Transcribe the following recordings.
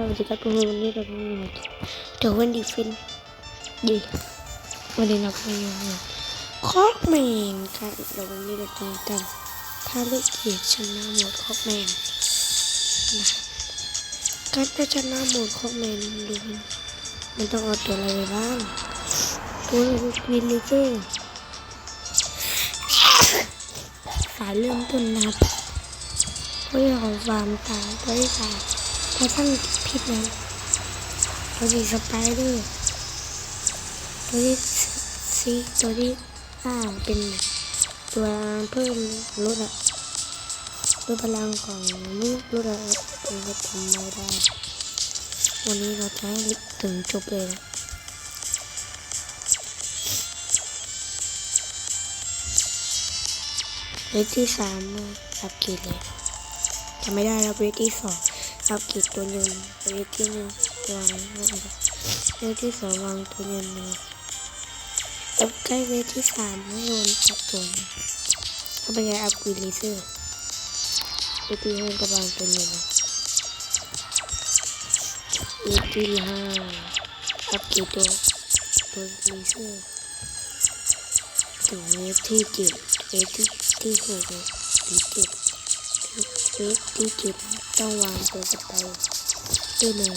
สวัสดีครับทุกคนวันนี้เราจะมาเดี๋ยววันดีฟินดีวันนี้เราไปอยู่ในคอกแมนค่ะเดี๋ยววันนี้เราจะทำภารกิจชนะหมดคอกแมนนะการจะชนะหมดคอกแมนดูมันต้องเอาตัวอะไรไปบ้างตัววินลิเกอร์สายเริ่มต้นนับเพื่อของฟาร์มตามบริษัทเพราะท่านพิษนั้นตัวที่สไปเดอร์ตัวที่ซีตัวที่ห้าเป็นตัวเพิ่มลดอะลดพลังของลูกลดอะมันก็ทำไม่ได้ วันนี้เราจะให้ถึงจบเลยนะเลขที่สามอัพเกรดเลยจำไม่ได้แล้วเวทที่สอง อัพกรดตัวยืนเวที่หนึ่งวางเวทที่สองวางตัวยืนหนึ่งอัพใกล้เวทที่สามไม่โดนจับตัวนะก็เป็นไงอัพกรีเลเซอร์เวทที่ห้าก็วางตัวยนนะเวทที่ห้าอัพกรดตัวตัวเลเซอร์ถึงเวทที่เจ็ดเวทที่ที่หกเลยหรือเจ็ด เวทที่เจ็ดต้องวางตัวสไปดอร์แมน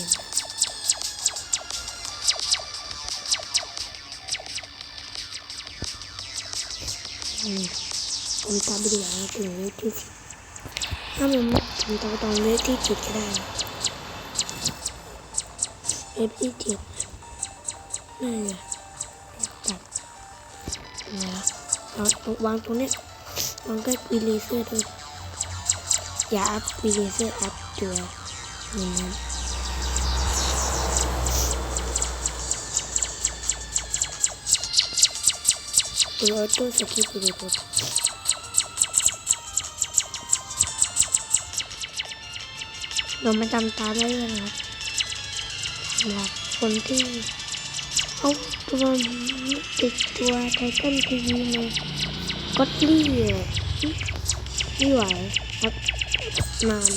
อืมผมตามไปดูอะถึงเวทที่สิบถ้ามันถึงตอนตอนเวทที่เจ็ดก็ได้นะเวทที่เจ็ดน่าจะตัดนะเอาวางตรงนี้วางใกล้ปีเลเซอร์ด้วย อย่าอัพวีเลเซอร์อัพตัวนี้ตัวออโต้สกิปไปเลยปุ๊บเรามาจำตาได้เลยนะครับสำหรับคนที่เอาตัวติดตัวไททันทีวีมาก็ลี่ไม่ไหวครับ นาน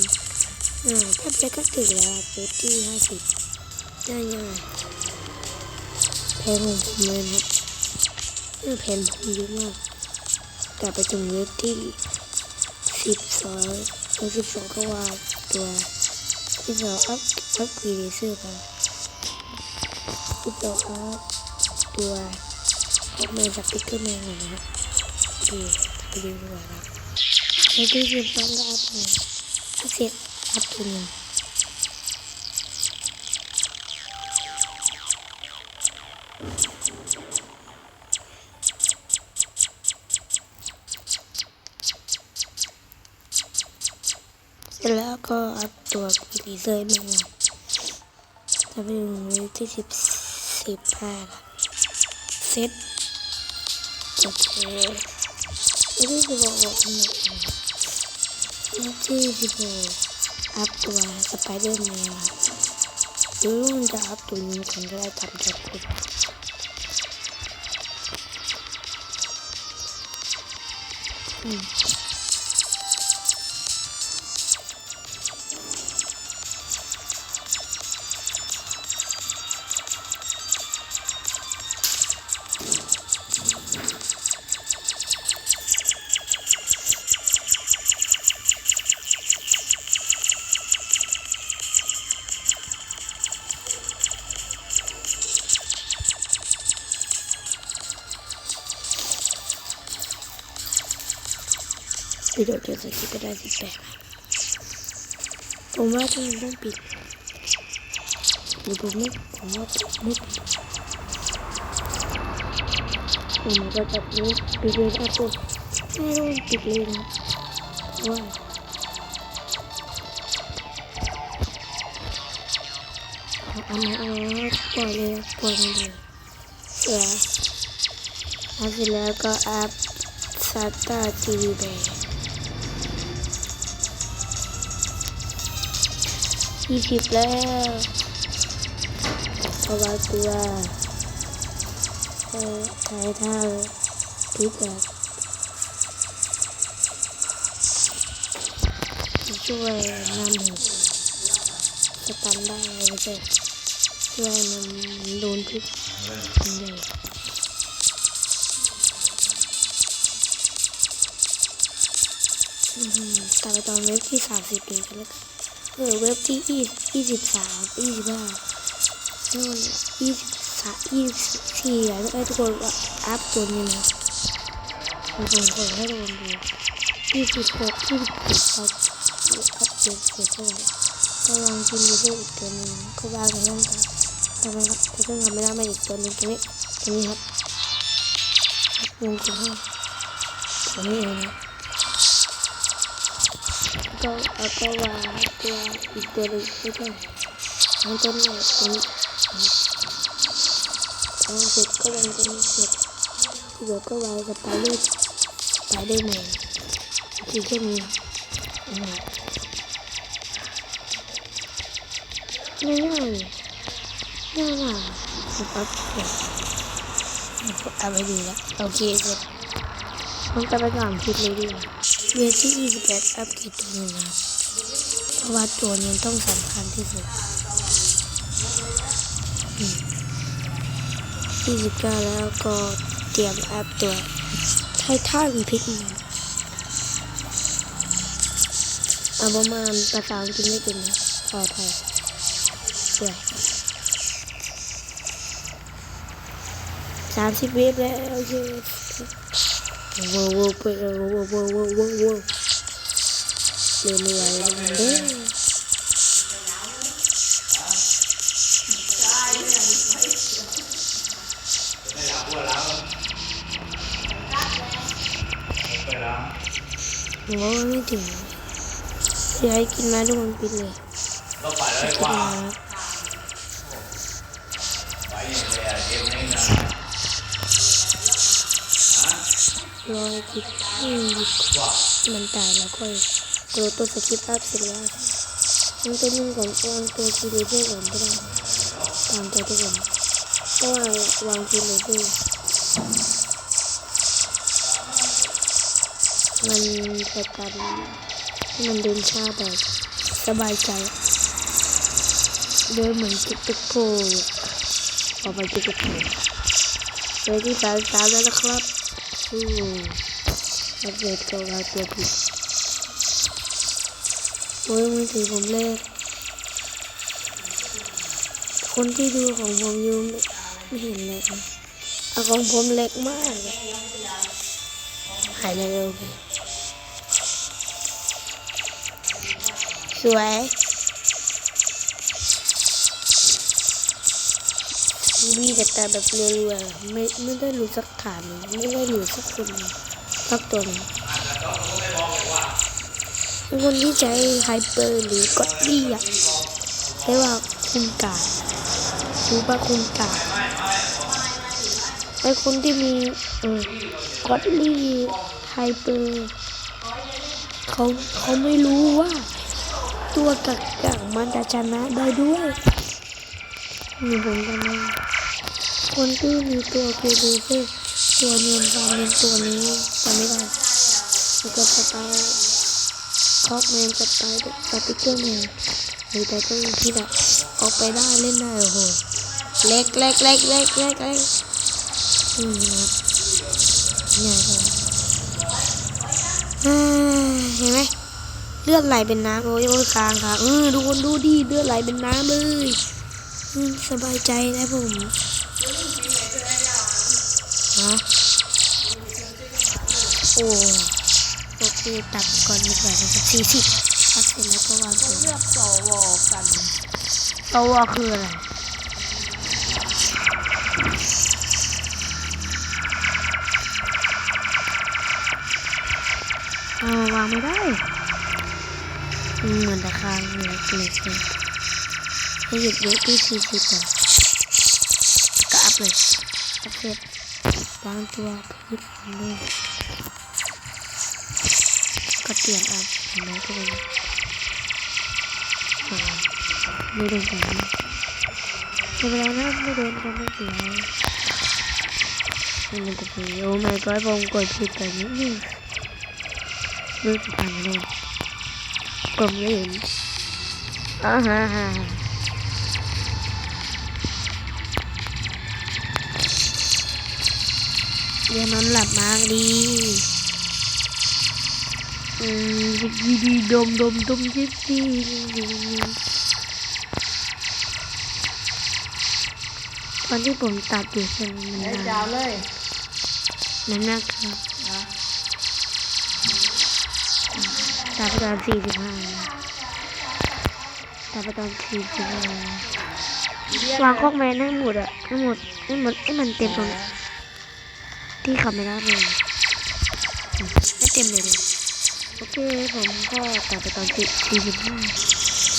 อ่าแทบจะก็ถึงแล้วเฟสที่ห้าสิบง่ายง่ายๆแพงของผมเลยนะครับเออแพงผมเยอะมากกลับไปถึงเวทที่สิบสองหรือสิบสองก็ว่าตัวที่เราอัพอัพกรีเลเซอร์ไปที่เราอัพตัวออกมาจากติ๊กเกอร์แมนนะครับดูไปดูดีกว่ากันึงเสร็จแล้วก็อัพตัวกรีเซอร์มาจะไปถึงเวทที่สิบสิบห้าครับ เซ็ตโอเคไม่ได้จะบอกว่าอันไหนนะที่สิบหกอัพตัวสไปเดอร์แมนหรือว่าจะอัพตัวนี้ก่อนก็ได้ทำจาคุณอืมปิดเดี๋ยวเดี๋ยวสกิปก็ได้สิบแปดผมว่า ที่มันต้องปิดหรือผมไม่ผมว่าไม่ปิด ผมก็จะปิดปิดเลยครับผมไม่ต้องปิดเลยนะ ยเลยปล่อยมันเลยเสียเอาเสร็จแล้วก็อัพซาตาทีวีแบร์ยี่สิบแล้วเพราะว่าตัวเออใช้ท่าพิษแบบช่วยนำเหตุสตันได้ไม่ใช่ช่วยมันโดนพิษมันใหญ่อืมกลับไปตอนเว็บที่สามสิบเลยกันแล้วกัน เออเว็บที่ยี่ยี่สิบสามยี่สิบห้านู่นยี่สิบสามยี่สิบสี่อะแล้วไอ้ทุกคนก็อัพตัวนี้นะผมผมขอให้ทุกคนดูยี่สิบหกยี่สิบเจ็ดครับอัพเดตเสร็จเท่าไหร่ก็ลองกินดูเพิ่มอีกตัวนึงก็ว่ากันต้องการทำไมครับจะต้องทำไม่ได้มาอีกตัวนึงตัวนี้ตัวนี้ครับวงกลมให้ตัวนี้เองนะก็แล้วก็วาง ตัวอีกตัวหนึ่งไม่ใช่วางตัวนี้ตัวนี้วางเสร็จก็วางตัวนี้เสร็จเดี๋ยวก็วางสไปเดอร์สไปเดอร์แมคือแค่นี้นะง่ายง่ายง่ายง่ายๆนะครับเดี๋ยเอาไปดูแล้วโอเคเสร็จต้องจะไปถามคลิปเลยดีกว่าเวทที่28อัพเกี่ตัวนึ่งครับเพ ราะว่าตัวนี้ต้องสำคัญที่สุดอืม29แล้วก็เตรียมแอัพตัวไททันพิกมันเอาประมาณภาษาอังกฤษไม่เป็นนะขอไทยด้วยสามสิบเวฟแล้วโอเคว้าวว้าวว้าวว้าวว้าวว้าว ว้าวเดินไม่ไหวแล้วมันเด้อไปแล้วโอ้ยไม่ถึงเดี๋ยวให้กินมาทุกคนปิดเลยก็ไปแล้วกินว่ามาไปอย่างไรอะเกมนี้นะรอให้กินอืมว่ามันตายแล้วค่ อยกดตัวสกิปอัพเสร็จแล้วมันตัวหนึงก่อนวางตัวกิเลเซอร์ก่อนก็ได้ตามตัวทุกคนก็วางวางกิเลเซอร์มันจะกันให้มันเดินช้าแบบสบายใจเดินเหมือนตุ๊กตุ๊กโผล่ออกไปตุ๊กตุ๊กโผล่เลยที่สามสามแล้วนะครับอู้อัปเดตตัวเราตัวผิด โอ้ยมือถือผมเล็กคนที่ดูของผมอยู่ไม่เห็นเลยนะเอาของผมเล็กมากเลยหายเร็วๆไปสวยวีแต่แต่แบบรัวๆไม่ไม่ได้รู้สักฐานเลยไม่ได้รู้สักคนสักตัวหนึง เป็นคนที่ใช้ไฮเปอร์หรือกอดดี้อะเรียกว่าคุณกาดรู้ป่ะคุณกาดไอคนที่มีเออกอดดี้ไฮเปอร์เขาเขาไม่รู้ว่า ตัวกักกังมันจะชนะได้ด้วยมีผมกันนะคนที่มีตัวเกเรเซอร์ตัวเนียนฟามเนียนตัวนี้จำไม่ได้แล้วก็สไต ล์คอกแมนสไตล์สติกเกอร์แมนหรือแต่ก็ที่แบบออกไปได้เล่นได้โอ้โหเล็กเล็กเล็กเล็กเล็กเล็กอืมครับง่ายเลยเห็นไหมเลือดไหลเป็นน้ำโอ้ยโอ้ยคางค่ะเออทุกคนดูดิเลือดไหลเป็นน้ำเลยสบายใจแล้วผมฮะโอ้ โอเคตัดก่อนดีกว่านะครับสี่สิบตัดเสร็จแล้วก็วางตัวเลือกสวกันตัวคืออะไรเอาวางไม่ได้อืมเหมือนตะคางเหล็กเหล็กเลยให้หยุดเยอะที่สี่สิบก่อนก็อัพเลยอัพเสร็จวางตัวพื้นเลย ก็เปลี่ยนอัพนะทุกคนไม่โดนกันไม่เวลาไรนะไม่โดนก็ไม่เป็นไรมันจะเป็นโอ้ไม่ก็ผมกดผิดไปนิดนึงมือจะพังเลยกลมไม่เห็นอ่าฮ่าเดี๋ยวนอนหลับมากดี ดีดีดมดมดมจิบดีตอนที่ผมตัดอยู่ใช่ไหมันยาวเลยนั่นนะครับตัดไปตอนสี่สิบห้าตัดไปตอนสี่สิบห้าวางข้อแมนให้หมดอะให้หมดให้หมดให้มันเต็มตรงที่ขับไม่ได้เลยให้เต็มเลย โอเคผมก็ตัดไปตอนที่สี่สิบห้า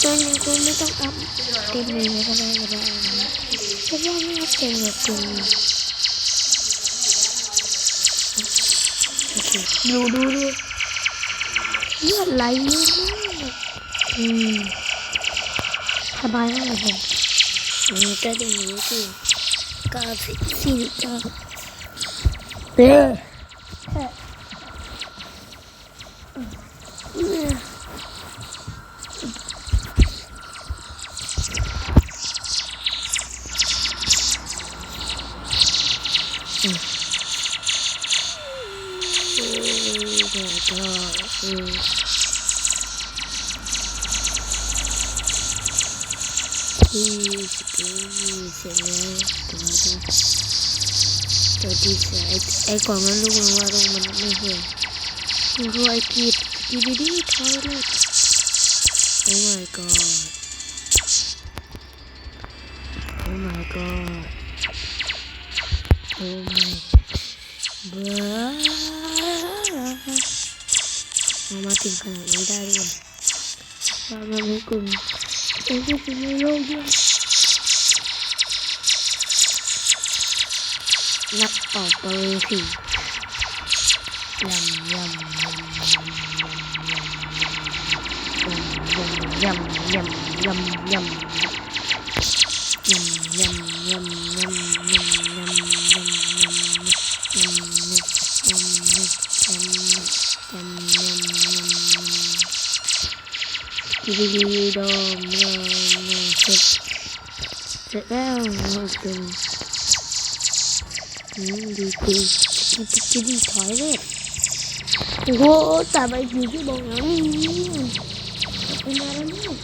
ตอนนี้กูไม่ต้องอัพเต็มเลยก็ได้ก็ได้นเพราะว่าไม่อัพเต็มเลยกูโอเคดูดูดูยอดไหลเยอะมากอืมสบายมากเลยผมมีก็ดีอยู่ก้าสิบสี่เก้าเออ อีเสร็จแล้วตัวที่ตัวที่เสียไอ้กล่องนั้นลูกมันว่าลงมันไม่เห็นมันรู้ไอ้กีดกีบีดีทอยเลยโอ้ my god โอ้ my god โอ้ my god มามาถึงขนาดนี้ได้ด้วยมามาไม่กลุ่มไอ้พวกคุณไม่โลกด้วย nắp vào cơ thì nhầm nhầm nhầm nhầm nhầm nhầm nhầm nhầm nhầm nhầm nhầm nhầm nhầm Video, no, no, sit, sit down, welcome. จแล้วโอเคอืมดีดีดีดีดีถอยเลยโอ้โหแต่ไปอยู่ที่บอกแล้วนี่เป็นอะไรนี่ย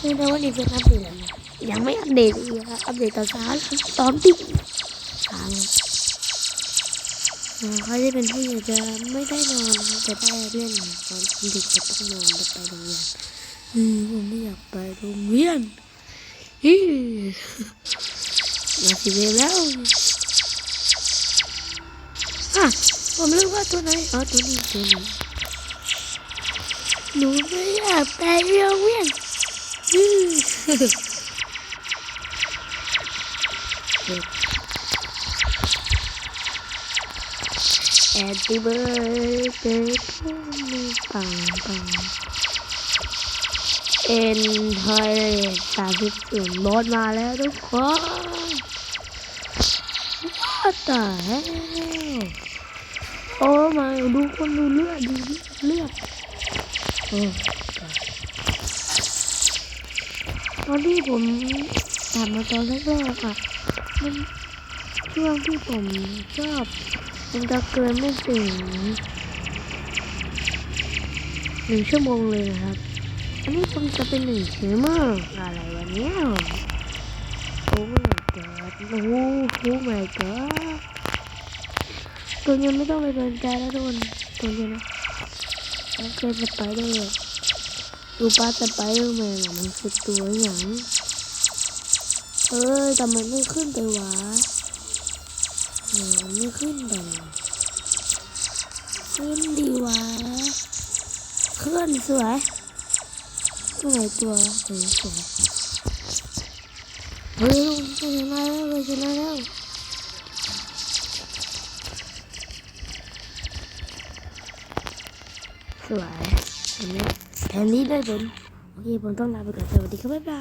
คือาว่าดีเป็นอัปเดตแล้วนะยังไม่อัปเดตอีกครับอัปเดตตอนเช้าตอนที่สามเขาจะเป็นผู้ใหญ่จะไม่ได้นอนจะได้เล่นตอนเด็กจะต้องนอนจะไปโรงเรียนอืมผมไม่อยากไปโรงเรียนฮีมาสิเวแล้ว อะผมรู้ว่าตัวไหนอ๋อตัวนี้ตัวนี้หนูไม่อยากไปโรงเรียนอืม Happy birthday to me ปังปังเอ็นไทยสามสิบศูนย์บอสมาแล้วทุกคน What the hell โอ้มาดูคนดูเลือดดูเลือดโอ้ตอนที่ผมถามมาตอนแรกๆอะมันช่วงที่ผมชอบมันจะเกินไม่ถึงหนึ่งชั่วโมงเลยนะครับ อันนี้คงจะเป็นหนึ่งชั่วโมงอะไรวะเนี่ยโอ้ my god โอ้โห my god ตัวยังไม่ต้องไปสนใจแล้วทุกคนตัวนี้นนะโอเคสไปเดอร์ดูป้าสไปเดอร์แมนมันคือตัวอย่างเอ้ยแต่มันไม่ขึ้นไปวะเนี่ยมันไม่ขึ้นไปขึ้นดีวะขึ้นสวยตัวไหนตัวสวยเฮ้ยไปชนะแล้วไปชนะแล้ว สวยเห็นไหมแทนนี้ได้ผลโอเคผมต้องลาไปก่อนสวัสดีครับบ๊ายบาย